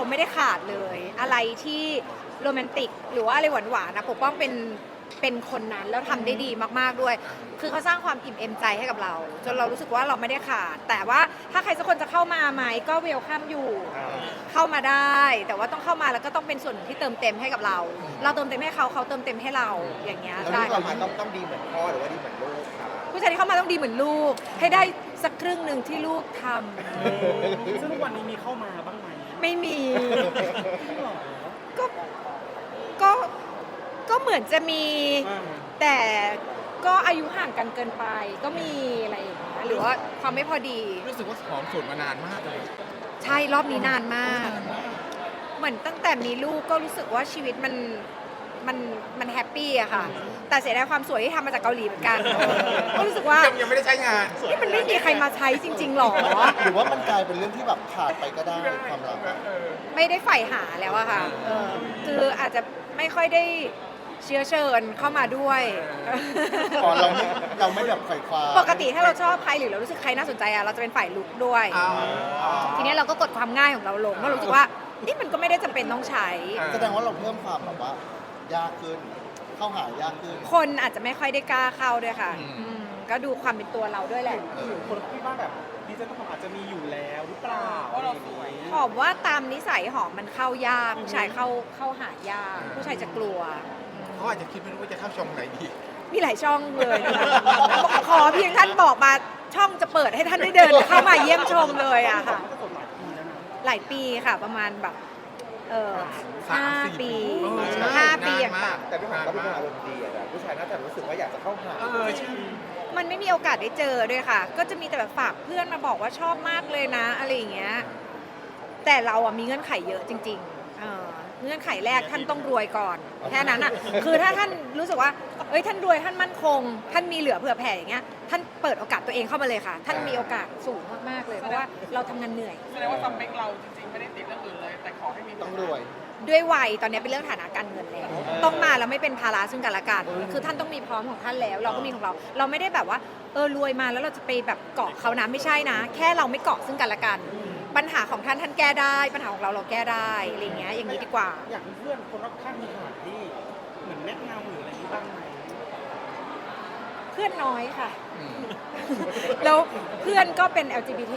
เราไม่ได้ขาดเลย อะไรที่โรแมนติก หรือว่าอะไรหวานๆนะปกป้องเป็นเป็นคนนั้นแล้วทำได้ดีมากๆด้วย คือเขาสร้างความอิ่มเอมใจให้กับเรา จนเรารู้สึกว่าเราไม่ได้ขาด แต่ว่าถ้าใครสักคนจะเข้ามาไหมก็เวลคัมอยู่ เข้ามาได้ แต่ว่าต้องเข้ามาแล้วก็ต้องเป็นส่วนหนึ่งที่เติมเต็มให้กับเรา เราเติมเต็มให้เขาเขาเติมเต็มให้เราอย่างเงี้ยแล้วได้ที่เรามาต้องต้องดีเหมือนพ่อหรือว่าดีเหมือนลูกครับผู้ชายที่เข้ามาต้องดีเหมือนลูก ให้ได้สักครึ่งหนึ่งที่ลูกทำซึ่งทุกวันนี้มีเข้ามาบ้างไหม ไม่มีจริงเหรอก็ก็ก็เหมือนจะมีอ่าแต่ก็อายุห่างกันเกินไป ก็มีอะไรอย่างเงี้ยหรือว่าความไม่พอดี รู้สึกว่าหอมโสดมานานมากเลย ใช่รอบนี้นานมาก เหมือนตั้งแต่มีลูกก็รู้สึกว่าชีวิตมัน มันมันแฮปปี้อะค่ะ แต่เสียดายความสวยที่ทำมาจากเกาหลีเหมือนกันก็รู้สึกว่ายังยังไม่ได้ใช้งาน นี่มันไม่มีใครมาใช้จริง ๆหรอ หรือว่ามันกลายเป็นเรื่องที่แบบขาดไปก็ได้ความรักอะไม่ได้ใฝ่หาแล้วอะค่ะเออคืออาจจะไม่ค่อยได้เชื้อเชิญเข้ามาด้วย อ๋อเราไม่เราไม่แบบไขว่คว้าปกติถ้าเราชอบใครหรือเรารู้สึกใครน่าสนใจอะเราจะเป็นฝ่ายลุกด้วยทีนี้เราก็กดความง่ายของเราลงเพราะรู้สึกว่านี่มันก็ไม่ได้จำเป็นต้องใช้อ่าแสดงว่าเราเพิ่มความแบบว่า ยากขึ้น เข้าหายากขึ้น คนอาจจะไม่ค่อยได้กล้าเข้าด้วยค่ะอืม อืมก็ดูความเป็นตัวเราด้วยแหละ หรือคนที่ว่าแบบดีเจต้นหอมอาจจะมีอยู่แล้วหรือเปล่าเพราะเราสวย หอมว่าตามนิสัยหอมมันเข้ายากผู้ชายเข้าเข้าหายาก ผู้ชายจะกลัว เขาอาจจะคิดไม่รู้ว่าจะเข้าช่องไหนดี มีหลายช่องเลยนะคะขอเพียงท่านบอกมาช่องจะเปิดให้ท่านได้เดินเข้ามาเยี่ยมชมเลยอะค่ะก็สดหลายปีแล้วนะหลายปีค่ะประมาณแบบ เออสามห้าสี่ปีเออใช่ห้าปีนนอย่างมต่ำ แต่พี่หอมก็เป็นคนอารมณ์ดีอะแบบผู้ชายน่าจะรู้สึกว่าอยากจะเข้าหาเออใช่ มันไม่มีโอกาสได้เจอด้วยค่ะ ก็จะมีแต่แบบฝากเพื่อนมาบอกว่าชอบมากเลยนะ อะไรอย่างเงี้ย แต่เราอะมีเงื่อนไขเยอะจริงๆเออเงื่อนไขแรกท่านต้องรวยก่อน แค่นั้นอะคือถ้าท่านรู้สึกว่า เอ้ยท่านรวยท่านมั่นคง ท่านมีเหลือเผื่อแผ่อย่างเงี้ย ท่านเปิดโอกาสตัวเองเข้ามาเลยค่ะ ท่านมีโอกาสสูงมากๆเลย เพราะว่าเราทำงานเหนื่อย แสดงว่าสเปคเราจริงๆ ไม่ได้ติดเรื่องอื่นเลย แต่ขอให้มีต้องรวย ด้วยวัยตอนนี้เป็นเรื่องฐานะการเงินแล้วต้องมาแล้วไม่เป็นภาระซึ่งกันและกันคือท่านต้องมีพร้อมของท่านแล้ว เราก็มีของเรา เราไม่ได้แบบว่าเออรวยมาแล้วเราจะไปแบบเกาะเขานะไม่ใช่นะ แค่เราไม่เกาะซึ่งกันและกัน ปัญหาของท่านท่านแก้ได้ ปัญหาของเราเราแก้ได้อะไรอย่างเงี้ยอย่างนี้ดีกว่า อยากมีเพื่อนคนรอบข้างมีขนาดที่เหมือนแนะนำหรืออะไรอย่างนี้บ้างไหมเพื่อนน้อยค่ะอืม แล้วเพื่อนก็เป็น LGBT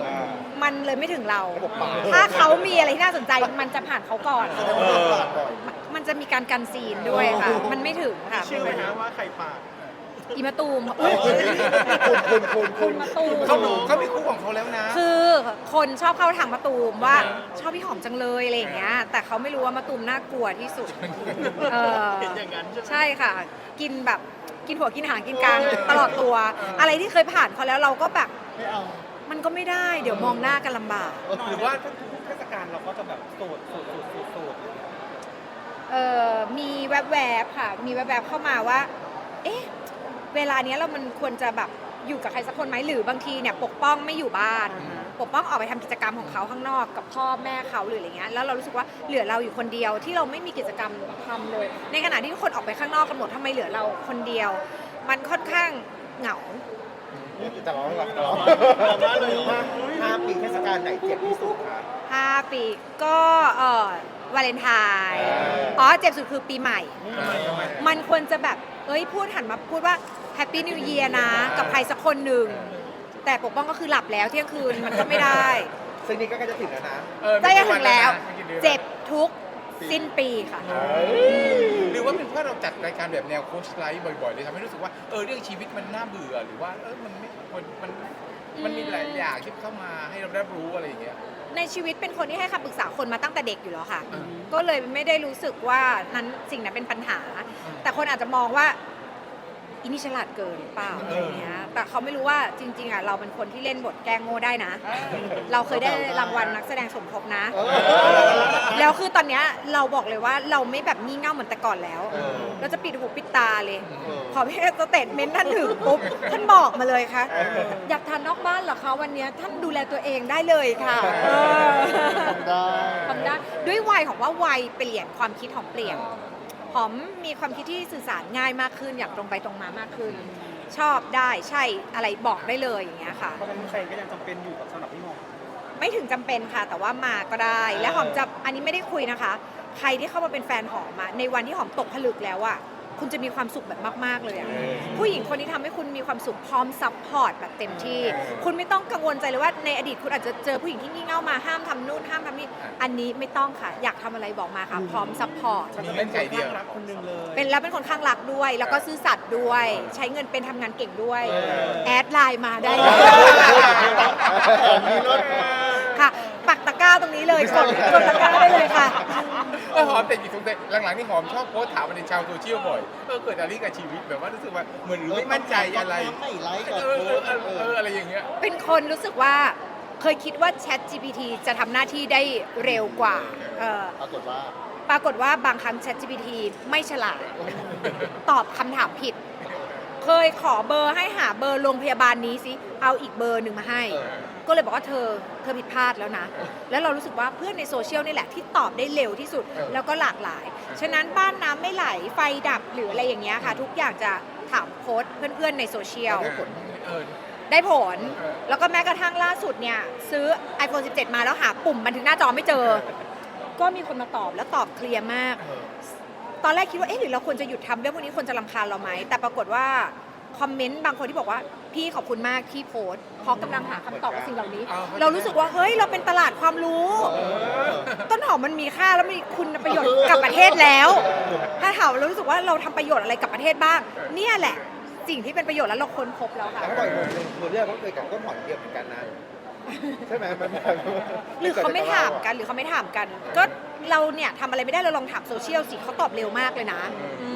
อืมมันเลยไม่ถึงเราระบบปากถ้าเขามีอะไรที่น่าสนใจมันจะผ่านเขาก่อนแสดงว่าเราผ่านบ่อยมันจะมีการกันซีนด้วยค่ะ มันไม่ถึงค่ะ ชื่อไหมฮะว่าใครปาก อีมาตูมอุ๊ยคุณคุณคุณคุณมาตูม เขาเขามีคู่ของเขาแล้วนะ คือคนชอบเข้าทางมะตูมว่าชอบพี่หอมจังเลยอะไรอย่างเงี้ย แต่เขาไม่รู้ว่ามะตูมน่ากลัวที่สุดเออเป็นอย่างนั้นใช่ไหมใช่ค่ะ กินแบบ กินหัวกินหางกินกลางตลอดตัว อะไรที่เคยผ่านเขาแล้วเราก็แบบไม่เอามันก็ไม่ได้เดี๋ยวมองหน้ากันลำบาก หรือว่าทุกๆเทศกาลเราก็จะแบบโสดโสดโสดโสดโสดเออมีแวบๆค่ะ มีแวบๆเข้ามาว่า เอ๊ะ เวลาเนี้ยเรามันควรจะแบบ อยู่กับใครสักคนไหมหรือบางทีเนี่ยปกป้องไม่อยู่บ้าน ปกป้องออกไปทำกิจกรรมของเขาข้างนอกกับพ่อแม่เขาหรืออะไรเงี้ยแล้วเรารู้สึกว่าเหลือเราอยู่คนเดียวที่เราไม่มีกิจกรรมทำเลย ในขณะที่ทุกคนออกไปข้างนอกกันหมดทำไมเหลือเราคนเดียว มันค่อนข้างเหงาจะร้องหรอร้องห้าปีเทศกาลไหนเจ็บที่สุดคะ5ปีก็เออวาเลนไทน์ เอออ๋อ๋อเจ็บสุดคือปีใหม่ มันควรจะแบบ เอ้ยพูดหันมาพูดว่าแฮปปี้นิวเยียร์นะ กับใครสักคนหนึ่ง แต่ปกป้องก็คือหลับแล้วเที่ยงคืนมันก็ไม่ได้ซึ่งนี่ก็ใกล้จะถึงแล้วนะเออได้ยังถึงแล้วไม่กี่ดือนเจ็บทุกสิ้นปีค่ะ หรือว่าเป็นเพราะเราจัดรายการแบบแนวโค้ชไลฟ์บ่อยๆเลยทำให้รู้สึกว่าเออเรื่องชีวิตมันน่าเบื่อหรือว่าเออมันไม่มันมันมันมีห ลายอย่างที่เข้ามาให้เราได้รู้อะไรอย่างเงี้ย ในชีวิตเป็นคนที่ให้คำปรึกษาคนมาตั้งแต่เด็กอยู่แล้วค่ะ อืมก็เลยไม่ได้รู้สึกว่านั้นสิ่งนั้นเป็นปัญหาแต่คนอาจจะมองว่า อินี่ฉลาดเกินหรือเปล่าอะไรอย่างเงี้ย แต่เขาไม่รู้ว่าจริง ๆอะเราเป็นคนที่เล่นบทแกล้งโง่ได้นะ เราเคยได้รางวัลนักแสดงสมทบนะเออแล้วคือตอนเนี้ยเราบอกเลยว่าเราไม่แบบงี่เง่าเหมือนแต่ก่อนแล้วเออเราจะปิดหูปิดตาเลยเออขอพี่สเตทเมนต์ท่านถึงปุ๊บท่านบอกมาเลยค่ะ อยากทานนอกบ้านเหรอคะวันเนี้ยท่านดูแลตัวเองได้เลยค่ะเออทำได้ทำได้ด้วยวัยของว่าวัยเปลี่ยนความคิดของเปลี่ยน หอมมีความคิดที่สื่อสารง่ายมากขึ้นอย่างตรงไปตรงมามากขึ้น ชอบได้ใช่อะไรบอกได้เลยอย่างเงี้ยค่ะ เพราะฉะนั้นแฟนก็ยังจำเป็นอยู่กับสำหรับพี่หอม ไม่ถึงจำเป็นค่ะ แต่ว่ามาก็ได้ และหอมจะอันนี้ไม่ได้คุยนะคะ ใครที่เข้ามาเป็นแฟนหอมอะในวันที่หอมตกผลึกแล้วอะ คุณจะมีความสุขแบบมากๆเลยอะผู้หญิงคนนี้ทำให้คุณมีความสุขพร้อมซัพพอร์ตแบบเต็มที่ คุณไม่ต้องกังวลใจเลยว่าในอดีตคุณอาจจะเจอผู้หญิงที่งี่เง่ามาห้ามทำนู่นห้ามทำนี่อันนี้ไม่ต้องค่ะ อยากทำอะไรบอกมาค่ะ พร้อมซัพพอร์ต มีเงื่อนไขเดียว รักคนหนึ่งเลย เป็นแล้วเป็นคนข้างรักด้วย แล้วก็ซื่อสัตย์ด้วย ใช้เงินเป็นทำงานเก่งด้วย แอดไลน์มาได้เลยมีรถ ค่ะ ปักตะกร้าตรงนี้เลยกดกดตะกร้าได้เลยค่ะเออหอมแต่กี่ทุกแต่หลังๆนี่หอมชอบโพสต์ถามมาในชาวโซเชียลบ่อยเออเกิดอะไรกับชีวิตแบบว่ารู้สึกว่าเหมือนหรือไม่มั่นใจอะไรไม่ไลค์กับเออเออเออเอออะไรอย่างเงี้ยเป็นคนรู้สึกว่าเคยคิดว่า Chat GPT จะทำหน้าที่ได้เร็วกว่าเอ่อปรากฏว่าปรากฏว่าบางครั้ง Chat GPT ไม่ฉลาด ตอบคำถามผิด เคยขอเบอร์ให้หาเบอร์โรงพยาบาลนี้สิ เอาอีกเบอร์หนึ่งมาให้ เออ ก็เลยบอกว่าเธอเธอผิดพลาดแล้วนะ แล้วเรารู้สึกว่าเพื่อนในโซเชียลนี่แหละที่ตอบได้เร็วที่สุดเออแล้วก็หลากหลาย ฉะนั้นบ้านน้ำไม่ไหลไฟดับหรืออะไรอย่างเงี้ยค่ะ ทุกอย่างจะถามโค้ดเพื่อนๆในโซเชียล ได้ผลเออ ได้ผล เออ แล้วก็แม้กระทั่งล่าสุดเนี่ย ซื้อ iPhone 17 มาแล้วหาปุ่มบันทึกหน้าจอไม่เจอ ก็มีคนมาตอบแล้วตอบเคลียร์มาก เออ ตอนแรกคิดว่า เอ๊ะหรือเราควรจะหยุดทำเรื่องพวกนี้คนจะรำคาญเราไหม แต่ปรากฏว่า คอมเมนต์บางคนที่บอกว่าพี่ขอบคุณมากที่โพสต์เพราะกำลังหาคำตอบกับสิ่งเหล่านี้เอาเข้าใจเรารู้สึกว่าเฮ้ยเราเป็นตลาดความรู้เออต้นหอมมันมีค่าแล้วมีคุณประโยชน์กับประเทศแล้ว ถ้าถามเรารู้สึกว่าเราทำประโยชน์อะไรกับประเทศบ้าง เนี่ยแหละสิ่งที่เป็นประโยชน์แล้วเราค้นพบแล้วค่ะ แต่เขาบอกอีกมุมหนึงคือเรื่องก็เคยกับต้นหอมเดียวเหมือนกันนะใช่ไหมมันแบบหรือเขาไม่ถามกันหรือเขาไม่ถามกัน ก็เราเนี่ยทำอะไรไม่ได้เราลองถามโซเชียลสิเขาตอบเร็วมากเลยนะอืม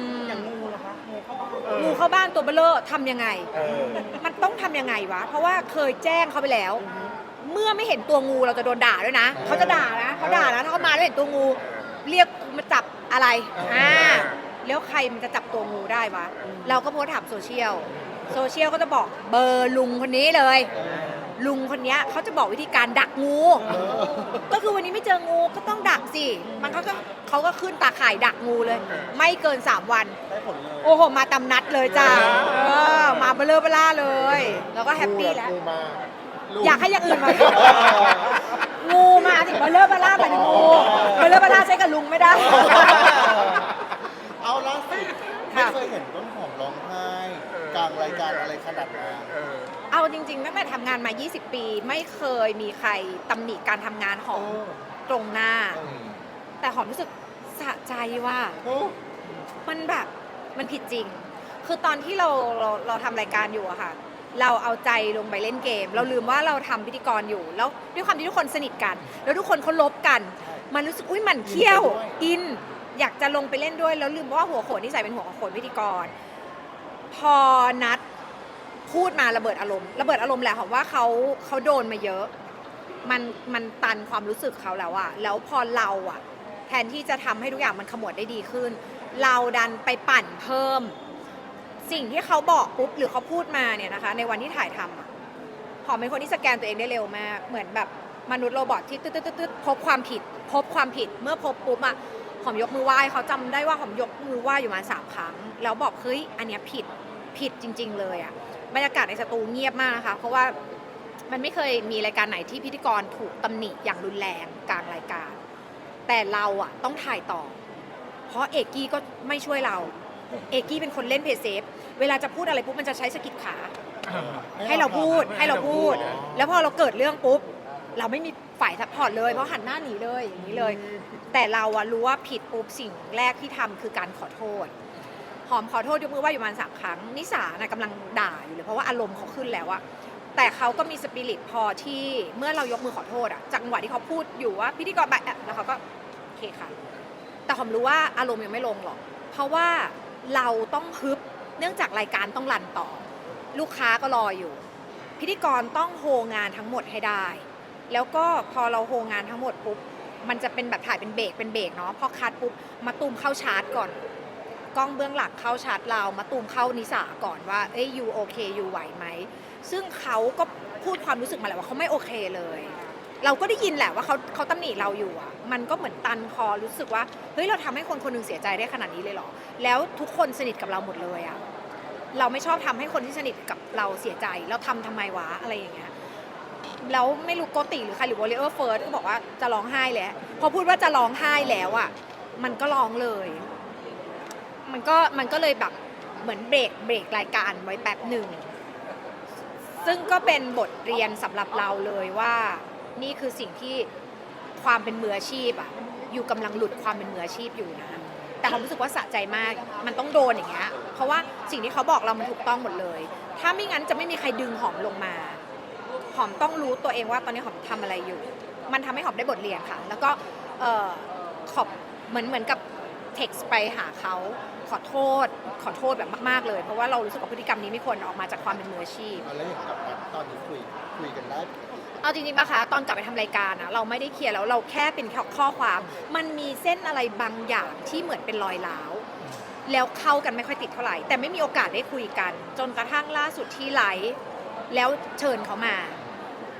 เข้าบ้านตัวเบลเลอร์ทำยังไง เออ มันต้องทำยังไงวะ เพราะว่าเคยแจ้งเขาไปแล้ว เมื่อไม่เห็นตัวงูเราจะโดนด่าด้วยนะ เขาจะด่านะเขาด่านะถ้าเขามาแล้วเห็นตัวงู เรียกมาจับอะไร อ่า แล้วใครมันจะจับตัวงูได้วะ เราก็โพสต์ถามโซเชียล โซเชียลก็จะบอกเบอร์ลุงคนนี้เลย ลุงคนเนี้ยเขาจะบอกวิธีการดักงู ก็คือวันนี้ไม่เจองูก็ต้องดักสิ มันเขาก็เขาก็ขึ้นตาข่ายดักงูเลย ไม่เกิน 3 วัน ได้ผลเลย โอ้โห มาตำนัดเลยจ้าเออมาเบลเลอร์เบล่าเลย แล้วก็แฮปปี้แล้วงูมาลูอยากให้อย่างอื่นมา งูมาถึงเบลเลอร์เบล่าไปถึงงูเบลเลอร์เบล่าใช้กับลุงไม่ได้ เอาล่าสุดค่ะ ไม่เคยเห็นต้นหอมร้องไห้กลางรายการอะไรขนาดนั้นเออเอาจริงๆ ตั้งแต่ทำงานมา 20 ปี ไม่เคยมีใครตำหนิการทำงานหอมตรงหน้าอืมแต่หอมรู้สึกสะใจว่าโอ้มันแบบมันผิดจริง คือตอนที่เราเราเราทำรายการอยู่อะค่ะ เราเอาใจลงไปเล่นเกม เราลืมว่าเราทำพิธีกรอยู่ แล้วด้วยความที่ทุกคนสนิทกัน แล้วทุกคนเขาลบกัน มันรู้สึกอุ้ยหมันเขี้ยว อิน อยากจะลงไปเล่นด้วย แล้วลืมว่าหัวโขนที่ใส่เป็นหัวโขนพิธีกร พอนัดพูดมาระเบิดอารมณ์ระเบิดอารมณ์แหละค่ะว่าเขาเขาโดนมาเยอะ มันมันตันความรู้สึกเขาแล้วอะแล้วพอเราอะแทนที่จะทำให้ทุกอย่างมันขมวดได้ดีขึ้น เราดันไปปั่นเพิ่ม สิ่งที่เขาบอกปุ๊บหรือเขาพูดมาเนี่ยนะคะ ในวันที่ถ่ายทำหอมเป็นคนที่สแกนตัวเองได้เร็วมาก เหมือนแบบมนุษย์โรบอทที่ตึ๊ดตึ๊ดตึ๊ดตึ๊ดพบความผิด พบความผิดเมื่อพบปุ๊บอะหอมยกมือไหว้เขาจำได้ว่าหอมยกมือไหว้อยู่มาสามครั้ง แล้วบอกเฮ้ยอันเนี้ยผิดผิดจริง ๆ เลยอะบรรยากาศในสตูเงียบมากนะคะ เพราะว่ามันไม่เคยมีรายการไหนที่พิธีกรถูกตำหนิอย่างรุนแรงกลางรายการ แต่เราอะต้องถ่ายต่อ เพราะเอกกี้ก็ไม่ช่วยเรา เอกกี้เป็นคนเล่นเพจเซฟเวลาจะพูดอะไรปุ๊บมันจะใช้สะกิดขาให้เราพูดให้เราพูด แล้วพอเราเกิดเรื่องปุ๊บ เราไม่มี ฝ่ายซัพพอร์ตเลยเพราะหันหน้าหนีเลยอย่างนี้เลย แต่เราอะรู้ว่าผิดปุ๊บสิ่งแรกที่ทำคือการขอโทษ หอมขอโทษยกมือไหว่าอยู่ประมาณสามครั้ง นิสานะกำลังด่าอยู่เลยเพราะว่าอารมณ์เขาขึ้นแล้วอะแต่เขาก็มีสปิริตพอที่เมื่อเรายกมือขอโทษอะจังหวะที่เขาพูดอยู่ว่าพิธีกรไปอะแล้วเขาก็โอเคค่ะ แต่หอมรู้ว่าอารมณ์ยังไม่ลงหรอก เพราะว่าเราต้องฮึบเนื่องจากรายการต้องรันต่อ ลูกค้าก็รออยู่ พิธีกรต้องโฮงานทั้งหมดให้ได้ แล้วก็พอเราโฮงานทั้งหมดปุ๊บมันจะเป็นแบบถ่ายเป็นเบรกเป็นเบรกเนาะพอคัดปุ๊บมาตูมเข้าชาร์จก่อน กล้องเบื้องหลังเข้าชาร์จเรามาตูมเข้านิสาก่อนว่าเอ้ยยูโอเคยูไหวไหมซึ่งเขาก็พูดความรู้สึกมาแหละว่าเขาไม่โอเคเลย เราก็ได้ยินแหละว่าเขาเขาตำหนิเราอยู่อะ มันก็เหมือนตันคอรู้สึกว่าเฮ้ยเราทำให้คนคนหนึงเสียใจได้ขนาดนี้เลยเหรอ แล้วทุกคนสนิทกับเราหมดเลยอะเราไม่ชอบทำให้คนที่สนิทกับเราเสียใจ เราทำทำไมวะอะไรอย่างเงี้ย แล้วไม่รู้โกติหรือใครหรือวอลเลอร์เฟิร์สก็บอกว่าจะร้องไห้แล้ว พอพูดว่าจะร้องไห้แล้วอะ มันก็ร้องเลย มันก็มันก็เลยแบบเหมือนเบรกเบรกรายการไว้แป๊บหนึ่ง ซึ่งก็เป็นบทเรียนสำหรับเราเลยว่านี่คือสิ่งที่ความเป็นมืออาชีพอะ อยู่กำลังหลุดความเป็นมืออาชีพอยู่นะแต่ผมรู้สึกว่าสะใจมาก มันต้องโดนอย่างเงี้ย เพราะว่าสิ่งที่เขาบอกเรามันถูกต้องหมดเลย ถ้าไม่งั้นจะไม่มีใครดึงหอมลงมา หอมต้องรู้ตัวเองว่าตอนนี้หอมทำอะไรอยู่ มันทำให้หอมได้บทเรียนค่ะ แล้วก็เอ่อขอบเหมือนเหมือนกับเท็กซ์ไปหาเขาขอโทษ ขอโทษแบบมากๆเลย เพราะว่าเรารู้สึกว่าพฤติกรรมนี้ไม่ควรออกมาจากความเป็นมืออาชีพเอาแล้วอย่างกับตอนนี้คุยคุยกันได้เอาจริงๆปะคะตอนกลับไปทำรายการอะเราไม่ได้เคลียร์แล้วเราแค่เป็นข้อความ มันมีเส้นอะไรบางอย่างที่เหมือนเป็นรอยร้าวแล้วเข้ากันไม่ค่อยติดเท่าไหร่ แต่ไม่มีโอกาสได้คุยกัน จนกระทั่งล่าสุดที่ไลฟ์แล้วเชิญเขามา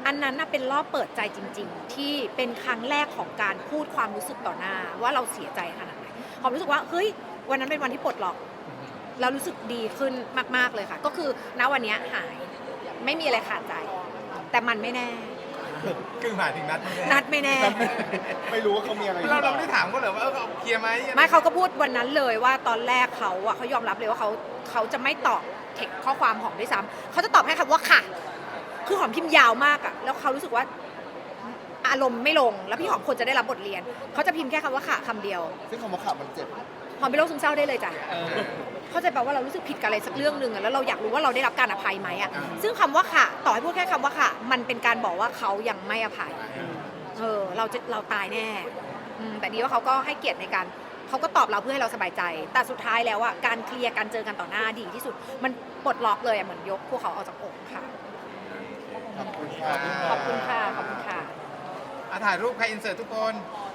อันนั้นน่ะเป็นรอบเปิดใจจริง ๆ ที่เป็นครั้งแรกของการพูดความรู้สึกต่อหน้า ว่าเราเสียใจขนาดไหนความรู้สึกว่าเฮ้ยวันนั้นเป็นวันที่ปลดล็อกเรารู้สึกดีขึ้นมาก ๆเลยค่ะ ก็คือณวันเนี้ยหายไม่มีอะไรขาดใจ แต่มันไม่แน่ คือหมายถึงนัดไหมนัดไม่แน่ ไม่รู้ว่าเขามีอะไรเราเราไม่ได้ถามเขาเหรอว่าเออเขาเคลียร์ไหมไม่เขาก็พูดวันนั้นเลยว่าตอนแรกเขาอะเขายอมรับเลยว่าเขาเขาจะไม่ตอบเทคข้อความหอมด้วยซ้ำเขาจะตอบแค่คำว่าค่ะ คือหอมพิมพ์ยาวมากอะแล้วเขารู้สึกว่าอารมณ์ไม่ลง แล้วพี่หอมควรจะได้รับบทเรียน เขาจะพิมพ์แค่คำว่าค่ะคำเดียว ซึ่งคำว่าข่าวมันเจ็บ หอมเป็นโรคซึมเศร้าได้เลยจ้ะ เข้าใจแปลว่าเรารู้สึกผิดกับอะไรสักเรื่องหนึ่งอะแล้วเราอยากรู้ว่าเราได้รับการอภัยไหมอะซึ่งคำว่าค่ะ ต่อให้พูดแค่คำว่าค่ะ มันเป็นการบอกว่าเขายังไม่อภัย เออ เราจะเราตายแน่อืมแต่ดีว่าเขาก็ให้เกียรติในการเขาก็ตอบเราเพื่อให้เราสบายใจ แต่สุดท้ายแล้วอะการเคลียร์การเจอกันต่อหน้าดีที่สุด มันปลดล็อกเลยอะเหมือนยกพวกเขาออกจากอกค่ะ ขอบคุณค่ะขอบคุณค่ะ ขอบคุณค่ะอะถ่ายรูปใครอินเสิร์ตทุกคนข